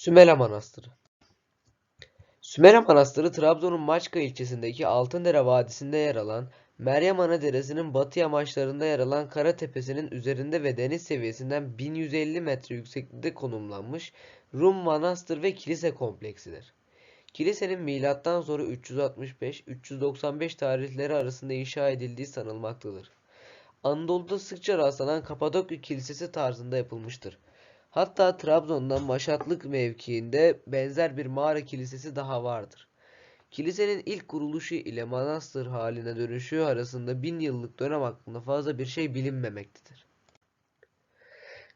Sümela Manastırı Sümela Manastırı Trabzon'un Maçka ilçesindeki Altındere Vadisi'nde yer alan, Meryem Ana Deresi'nin batı yamaçlarında yer alan Kara Tepesi'nin üzerinde ve deniz seviyesinden 1150 metre yükseklikte konumlanmış Rum manastır ve kilise kompleksidir. Kilisenin milattan sonra 365-395 tarihleri arasında inşa edildiği sanılmaktadır. Anadolu'da sıkça rastlanan Kapadokya Kilisesi tarzında yapılmıştır. Hatta Trabzon'dan Maşatlık mevkiinde benzer bir mağara kilisesi daha vardır. Kilisenin ilk kuruluşu ile manastır haline dönüşü arasında bin yıllık dönem hakkında fazla bir şey bilinmemektedir.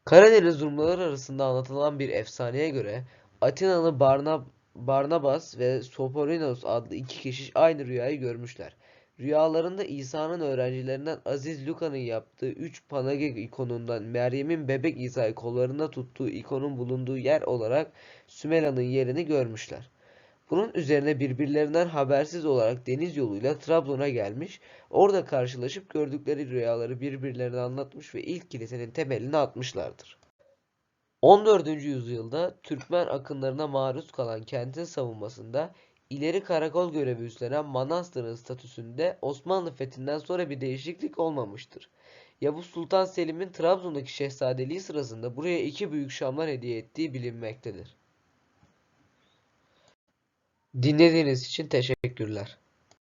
Karadeniz Rumları arasında anlatılan bir efsaneye göre Atinalı Barna Barnabas ve Soporinos adlı iki kişi aynı rüyayı görmüşler. Rüyalarında İsa'nın öğrencilerinden Aziz Luka'nın yaptığı üç panage ikonundan Meryem'in bebek İsa'yı kollarında tuttuğu ikonun bulunduğu yer olarak Sümela'nın yerini görmüşler. Bunun üzerine birbirlerinden habersiz olarak deniz yoluyla Trabzon'a gelmiş, orada karşılaşıp gördükleri rüyaları birbirlerine anlatmış ve ilk kilisenin temelini atmışlardır. 14. yüzyılda Türkmen akınlarına maruz kalan kentin savunmasında ileri karakol görevi üstlenen manastırın statüsünde Osmanlı fethinden sonra bir değişiklik olmamıştır. Yavuz Sultan Selim'in Trabzon'daki şehzadeliği sırasında buraya iki büyük şamlar hediye ettiği bilinmektedir. Dinlediğiniz için teşekkürler.